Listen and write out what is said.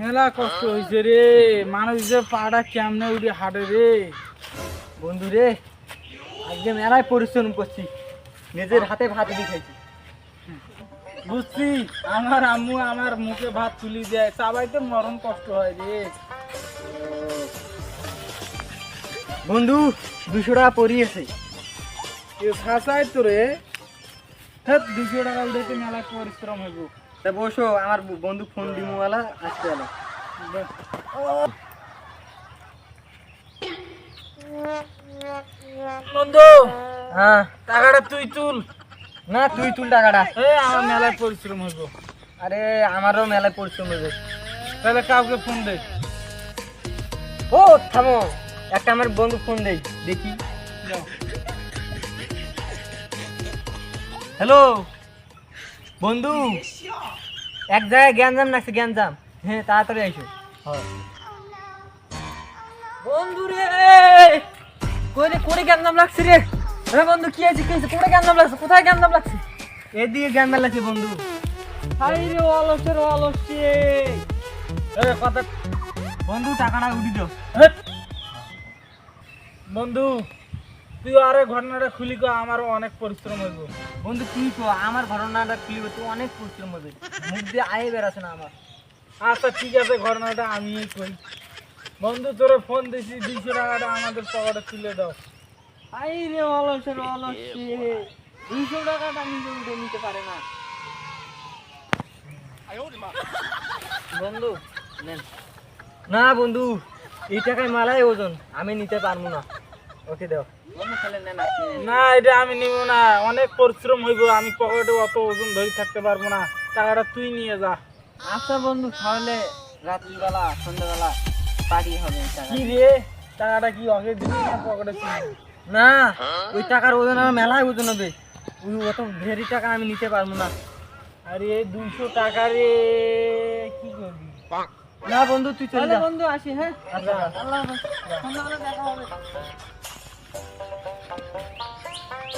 মেলা কষ্ট হয়েছে রে। মানুষ যে পাড়া কেমনে উঠে হাঁটে রে। বন্ধু রে, আজকে মেলায় পরিশ্রম করছি। নিজের হাতে ভাত দিয়ে খাইছি। বুঝছি, আমার আম্মু আমার মুখে ভাত তুলি দেয়। সবাই তো মরণ কষ্ট হয় রে। বন্ধু, দুশো টাকা পরিয়েছে এ ফাঁসাই তো রে। দুশো টাকা উঠেছে মেলা পরিশ্রম হইব। তা বসো আমার বন্ধু ফোন দিমুওয়ালা আসতে গেল বন্ধু হ্যাঁ। টাকাটা তুই তুল। না তুই তুল টাকাটা। এ আমার মেলায় পরিশ্রম হইব। আরে আমারও মেলায় পরিশ্রম হয়েছে তাহলে কাউকে ফোন দে। ও থামো। একটা আমার বন্ধু ফোন দেই দেখি। হ্যালো? বন্ধু এক জায়গায় জ্ঞানজাম লাগছে জ্ঞানজাম হ্যাঁ তাড়াতাড়ি আইসো। বন্ধু রে! কই রে কোরে জ্ঞানজাম লাগছে রে? হ্যাঁ বন্ধু কি আছে কি আছে কোরে জ্ঞানজাম লাগছে? কোথায় জ্ঞানজাম লাগছে? এদিকে জ্ঞানজাম লাগছে বন্ধু। হাই রে অলসের অলসে এ কথা বন্ধু টাকাটা উঠি দাও। বন্ধু তুই আরে ঘটনাটা খুলি কো আমারও অনেক পরিশ্রম হইব। বন্ধু তুই তো আমার ঘটনাটা খুলিব তুই অনেক পরিশ্রম হবে মুখ দিয়ে আয়ে বেড়াছে না আমার। আচ্ছা ঠিক আছে ঘটনাটা আমি কই বন্ধু তোরে ফোন দিছি দুইশো টাকাটা আমাদের পকেটে তুলে দাও। আই রে অলসের অলসে দুইশো টাকাটা নিজে উঠে নিতে পারে না। বন্ধু নেন। না বন্ধু এই টাকায় মালাই ওজন। আমি নিতে পারব না। ওকে দাও। না এটা আমি নিব না। অনেক পরিশ্রম হইব আমি পকেটে অত ওজন ধরে থাকতে পারব না। টাকাটা তুই নিয়ে যা। আচ্ছা বন্ধু তাহলে রাত্রিবেলা সন্ধ্যাবেলা পার্টি হবে কি রে? টাকাটা কি অগে দিবি না পকেটে না ওই টাকার ওজন আমার মেলায় ওজন হবে। ওই অত ভেরি টাকা আমি নিতে পারব না। আরে দুইশো টাকা রে কি করবি? না বন্ধু তুই চলে বন্ধু আসি হ্যাঁ? আচ্ছা। আল্লাহ দেখা হবে।